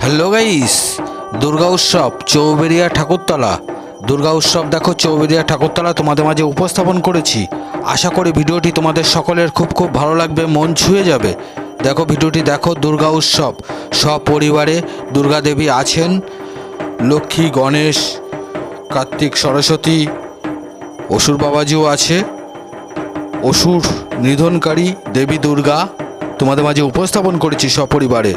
Hello guys Durga উৎসব চৌবেরিয়া ঠাকুরতলা। দুর্গা উৎসব, দেখো চৌবেরিয়া ঠাকুরতলা তোমাদের মাঝে উপস্থাপন করেছি। আশা করি ভিডিওটি তোমাদের সকলের খুব খুব ভালো লাগবে, মন ছুঁয়ে যাবে। দেখো, ভিডিওটি দেখো, দুর্গা উৎসব। সপরিবারে দুর্গা দেবী আছেন, লক্ষ্মী, গণেশ, কার্তিক, সরস্বতী, অসুর বাবাজিও আছে। অসুর নিধনকারী দেবী দুর্গা তোমাদের মাঝে উপস্থাপন করেছি সপরিবারে।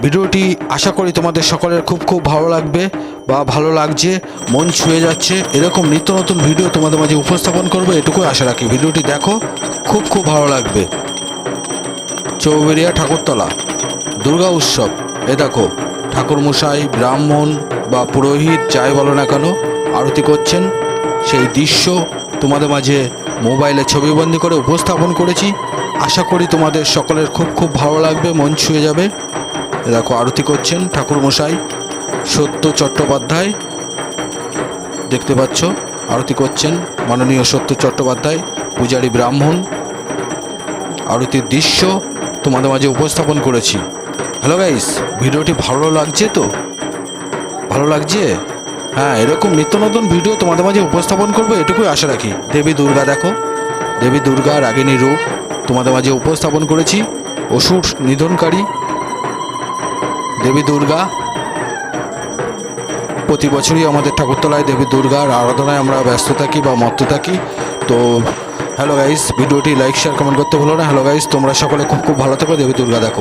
ভিডিওটি আশা করি তোমাদের সকলের খুব খুব ভালো লাগবে বা ভালো লাগছে, মন ছুঁয়ে যাচ্ছে। এরকম নিত্য নতুন ভিডিও তোমাদের মাঝে উপস্থাপন করব, এটুকুই আশা রাখি। ভিডিওটি দেখো, খুব খুব ভালো লাগবে। চৌবেরিয়া ঠাকুরতলা, দুর্গা উৎসব। এ দেখো, ঠাকুরমশাই, ব্রাহ্মণ বা পুরোহিত, যাই বলো না কেন, আরতি করছেন। সেই দৃশ্য তোমাদের মাঝে মোবাইলে ছবিবন্দি করে উপস্থাপন করেছি। আশা করি তোমাদের সকলের খুব খুব ভালো লাগবে, মন ছুঁয়ে যাবে। দেখো আরতি করছেন ঠাকুরমশাই, সত্য চট্টোপাধ্যায়। দেখতে পাচ্ছ, আরতি করছেন মাননীয় সত্য চট্টোপাধ্যায়, পূজারী ব্রাহ্মণ। আরতির দৃশ্য তোমাদের মাঝে উপস্থাপন করেছি। হ্যালো গাইস ভিডিওটি ভালো লাগছে তো? ভালো লাগছে? হ্যাঁ এরকম নিত্য নতুন ভিডিও তোমাদের মাঝে উপস্থাপন করব, এটুকুই আশা রাখি। দেবী দুর্গা দেখো, দেবী দুর্গা রাগিনী রূপ তোমাদের মাঝে উপস্থাপন করেছি। অসুর নিধনকারী দেবী দুর্গা। প্রতি বছরই আমাদের ঠাকুরতলায় দেবী দুর্গার আরাধনায় আমরা ব্যস্ত থাকি বা মত্ত থাকি। তো হ্যালো গাইস ভিডিওটি লাইক শেয়ার কমেন্ট করতে ভুলো না। হ্যালো গাইস তোমরা সকলে খুব খুব ভালো থাকো। দেবী দুর্গা দেখো।